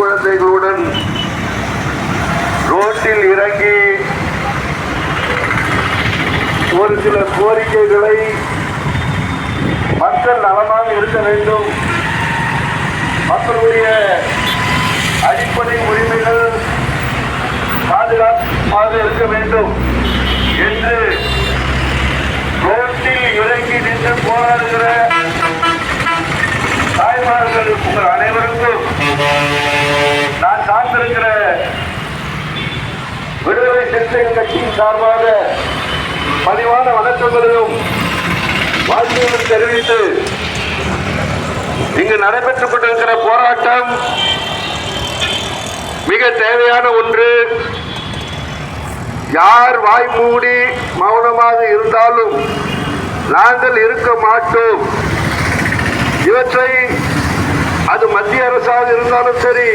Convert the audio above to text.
குழந்தைகளுடன் ரோட்டில் இறங்கி ஒரு சில கோரிக்கைகளை மக்கள் நலமாக இருக்க வேண்டும். மக்களுடைய அடிப்படை உரிமைகள் பாதுகாப்பாக இருக்க வேண்டும் என்று ரோட்டில் இறங்கி நின்று போராடுகிற விடுதலை கட்சியின் சார்பாக பணிவான வணக்கங்களையும் வாழ்த்துகளும் தெரிவித்து இங்கு நடைபெற்றுக் கொண்டிருக்கிற போராட்டம் மிக தேவையான ஒன்று. யார் வாய் மூடி மௌனமாக இருந்தாலும் நாங்கள் இருக்க மாட்டோம். இவற்றை அது மத்திய அரசாக இருந்தாலும் சரி